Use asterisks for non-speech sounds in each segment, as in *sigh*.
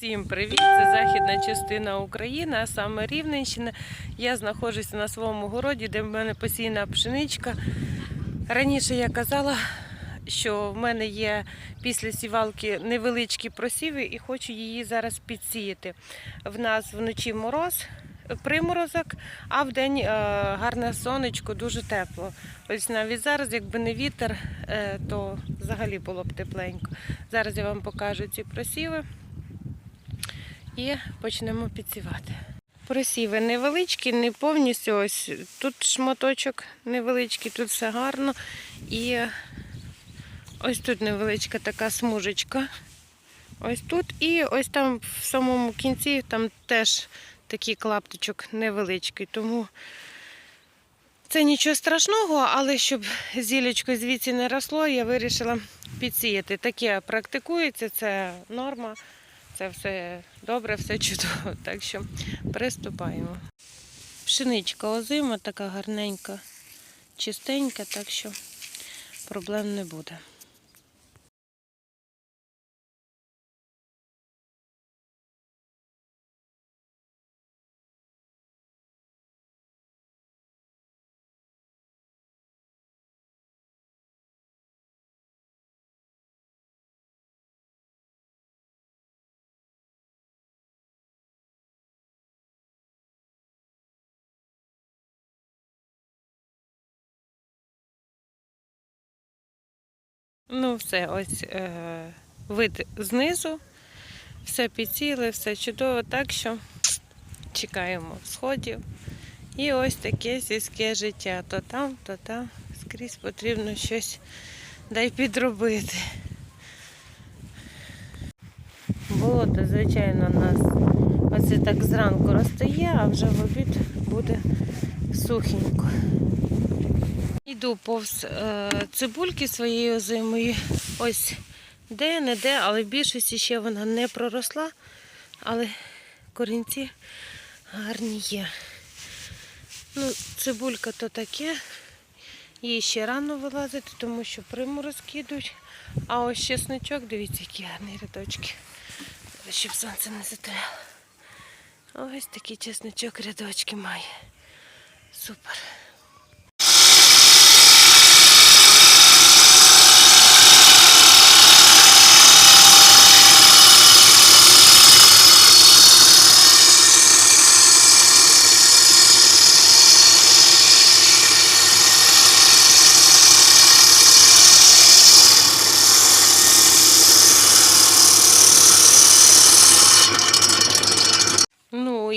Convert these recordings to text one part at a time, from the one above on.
Всім привіт! Це західна частина України, а саме Рівненщина. Я знаходжуся на своєму городі, де в мене посійна пшеничка. Раніше я казала, що в мене є після сівалки невеличкі просіви і хочу її зараз підсіяти. В нас вночі мороз, приморозок, а вдень е, гарне сонечко, дуже тепло. Ось навіть зараз, якби не вітер, е, то взагалі було б тепленько. Зараз я вам покажу ці просіви і почнемо підсівати. Просіви невеличкі, не повністю. Ось тут шматочок невеличкий, тут все гарно. І ось тут невеличка така смужечка. Ось тут. І ось там в самому кінці там теж такий клаптичок невеличкий. Тому це нічого страшного, але щоб зілечко звідси не росло, я вирішила підсіяти. Таке практикується, це норма. Це все добре, все чудово. Так що приступаємо. Пшеничка озима, така гарненька, чистенька, так що проблем не буде. Ну, все, ось е, вид знизу, все підсіли, все чудово, так що чекаємо сходів. І ось таке сільське життя. То там, то там. Скрізь потрібно щось дай підробити. Болото, звичайно, у нас оце так зранку розтає, а вже в обід буде сухенько. Йду повз е, цибульки своєї озимої. Ось де, не де, але в більшості ще вона не проросла, але корінці гарні є. Ну, цибулька то таке. Їй ще рано вилазити, тому що приморозки йдуть. А ось чесничок, дивіться, які гарні рядочки. Щоб сонце не затряло. Ось такий чесничок рядочки має. Супер.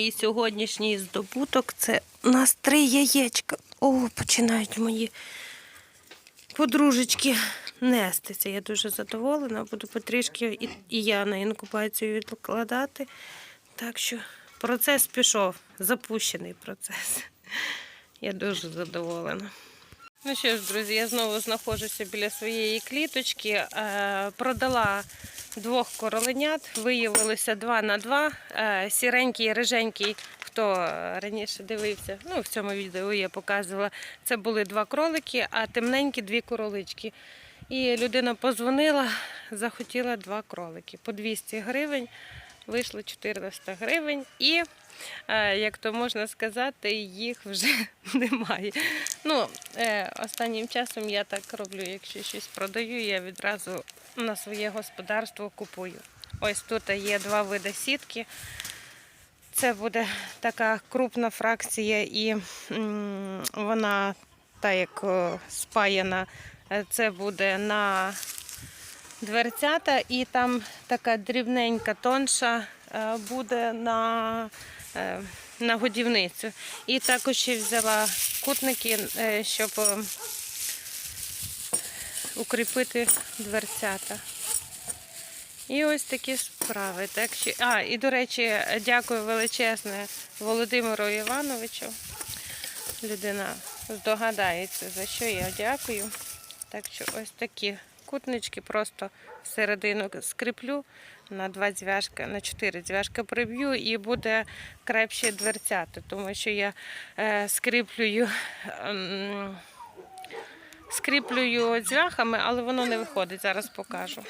І сьогоднішній здобуток це у нас три яєчка. О, починають мої подружечки нестися. Я дуже задоволена. Буду потрішки і, і я на інкубацію відкладати. Так що процес пішов, запущений процес. Я дуже задоволена. Ну що ж, друзі, я знову знаходжуся біля своєї кліточки. Е, продала двох короленят, виявилося два на два. Е, сіренький риженький, хто раніше дивився, ну в цьому відео я показувала, це були два кролики, а темненькі дві королички. І людина позвонила, захотіла два кролики по 200 гривень. Вийшло 400 гривень і, е, як то можна сказати, їх вже *laughs* немає. Ну, е, останнім часом я так роблю, якщо щось продаю, я відразу на своє господарство купую. Ось тут є два види сітки. Це буде така крупна фракція, і вона, так як спаяна, е, це буде на дверцята, і там така дрібненька, тонша е, буде на, е, на годівницю. І також ще взяла кутники, е, щоб е, укріпити дверцята. І ось такі справи. Так що... А, і до речі, дякую величезне Володимиру Івановичу. Людина здогадається, за що я дякую. Так що ось такі кутнички просто всередину скріплю на два дзвяжка, на чотири дзвяжка приб'ю і буде крепше дверцята, тому що я е, скріплюю. ем, Скріплюю дзвяхами, але воно не виходить. Зараз покажу.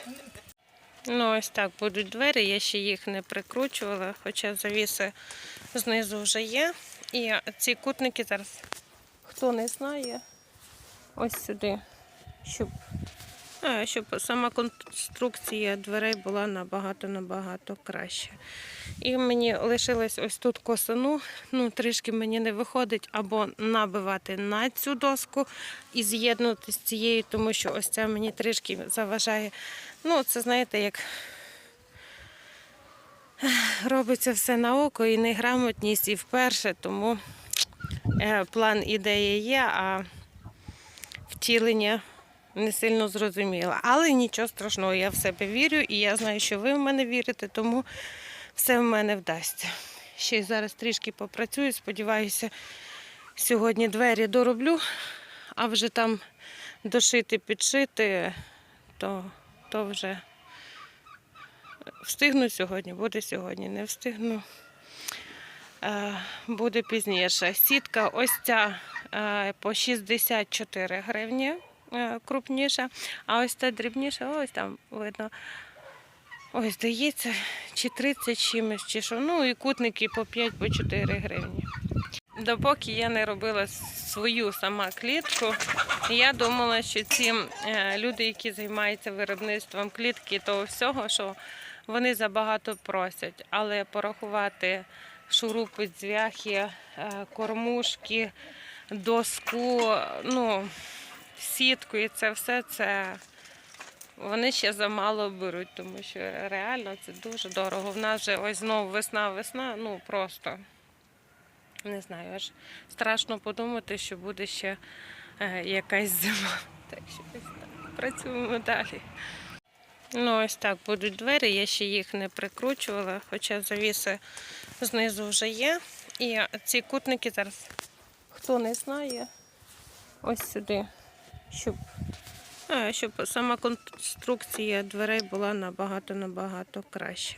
Ну, ось так будуть двері. Я ще їх не прикручувала, хоча завіси знизу вже є. І ці кутники зараз, хто не знає, ось сюди, щоб, щоб сама конструкція дверей була набагато-набагато краще. І мені лишилось ось тут косину. Ну, трішки мені не виходить або набивати на цю доску і з'єднувати з цією, тому що ось ця мені трішки заважає. Ну, це знаєте, як робиться все на око і неграмотність, і вперше, тому е, план ідеї є, а втілення не сильно зрозуміло. Але нічого страшного, я в себе вірю, і я знаю, що ви в мене вірите, тому все в мене вдасться. Ще й зараз трішки попрацюю, сподіваюся, сьогодні двері дороблю, а вже там дошити, підшити, то, то вже встигну сьогодні, буде сьогодні, не встигну. е, Буде пізніше. Сітка ось ця е, по 64 гривні крупніша, а ось ця дрібніша, ось там видно. Ось, здається, чи 30 чимось, чи що. Ну і кутники по 5 по 4 гривні. Допоки я не робила свою сама клітку, я думала, що ці е, люди, які займаються виробництвом клітки, то всього, що вони забагато просять. Але порахувати шурупи, дзвяхи, е, кормушки, доску, ну, сітку і це все це. Вони ще замало беруть, тому що реально це дуже дорого. В нас вже ось знову весна, весна, ну просто не знаю, аж страшно подумати, що буде ще е, якась зима. *laughs* Так що так. Працюємо далі. Ну, ось так будуть двері. Я ще їх не прикручувала, хоча завіси знизу вже є. І ці кутники зараз, хто не знає, ось сюди, щоб, щоб сама конструкція дверей була набагато-набагато краще.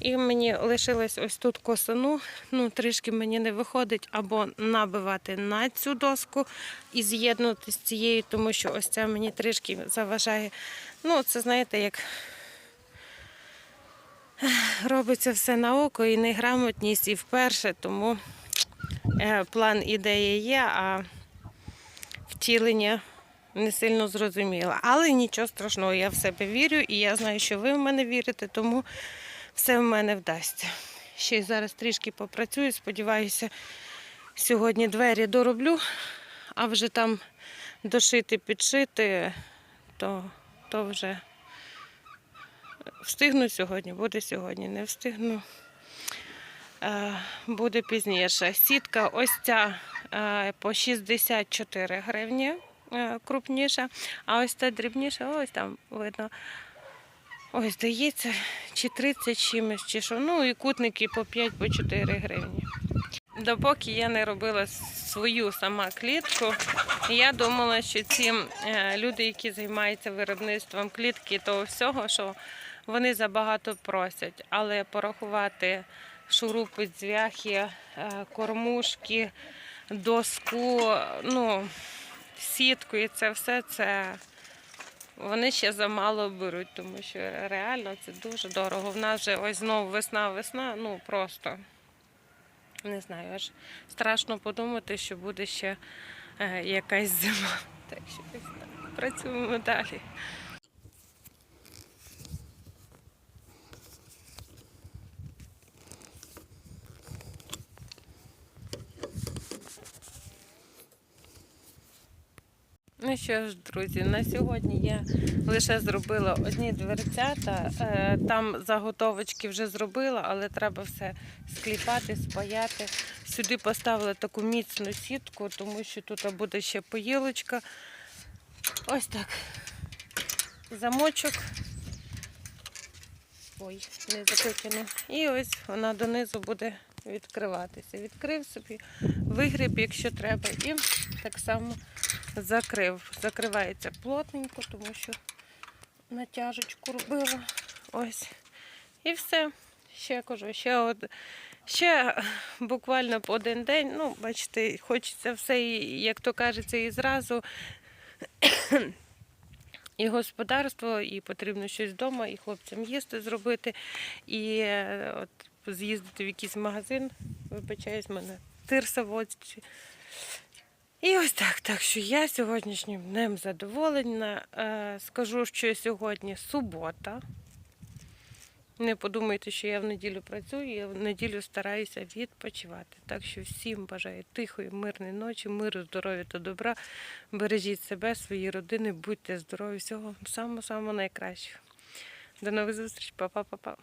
І мені лишилось ось тут косину. Ну, трішки мені не виходить або набивати на цю доску і з'єднувати з цією, тому що ось ця мені трішки заважає. Ну, це знаєте, як робиться все на око і неграмотність, і вперше, тому е, план ідеї є, а втілення не сильно зрозуміло. Але нічого страшного, я в себе вірю, і я знаю, що ви в мене вірите, тому все в мене вдасться. Ще й зараз трішки попрацюю, сподіваюся, сьогодні двері дороблю, а вже там дошити, підшити, то, то вже встигну сьогодні, буде сьогодні, не встигну. Е, Буде пізніше. Сітка ось ця е, по 64 гривні крупніша, а ось ця дрібніша, ось там видно. Ось, здається, чи 30 чимось, чи що. Ну і кутники по 5 по 4 гривні. Допоки я не робила свою сама клітку, я думала, що ці е, люди, які займаються виробництвом клітки, то всього, що вони забагато просять. Але порахувати шурупи, дзвяхи, е, кормушки, доску, ну, сітку і це все це. Вони ще замало беруть, тому що реально це дуже дорого. В нас вже ось знову весна, весна, ну просто не знаю, аж страшно подумати, що буде ще е, якась зима. Так що. Працюємо далі. Ну що ж, друзі, на сьогодні я лише зробила одні дверцята. Е, Там заготовочки вже зробила, але треба все скліпати, спаяти. Сюди поставила таку міцну сітку, тому що тут буде ще поїлочка. Ось так. Замочок. Ой, не запитано. І ось вона донизу буде відкриватися. Відкрив собі, вигріб, якщо треба, і так само закрив. Закривається плотненько, тому що натяжечку робила. Ось. І все. Ще кажу, ще од... ще буквально по один день. Ну, бачите, хочеться все, як то кажеться, і зразу. і господарство, і потрібно щось вдома, і хлопцям їсти зробити, і е, от з'їздити в якийсь магазин, вибачаюсь, мене тирса возить. І ось так. Так що я сьогоднішнім днем задоволена. Е, Скажу, що сьогодні субота. Не подумайте, що я в неділю працюю, я в неділю стараюся відпочивати. Так що всім бажаю тихої, мирної ночі, миру, здоров'я та добра. Бережіть себе, свої родини, будьте здорові, всього самого-самого найкращого. До нових зустрічей, па-па-па-па.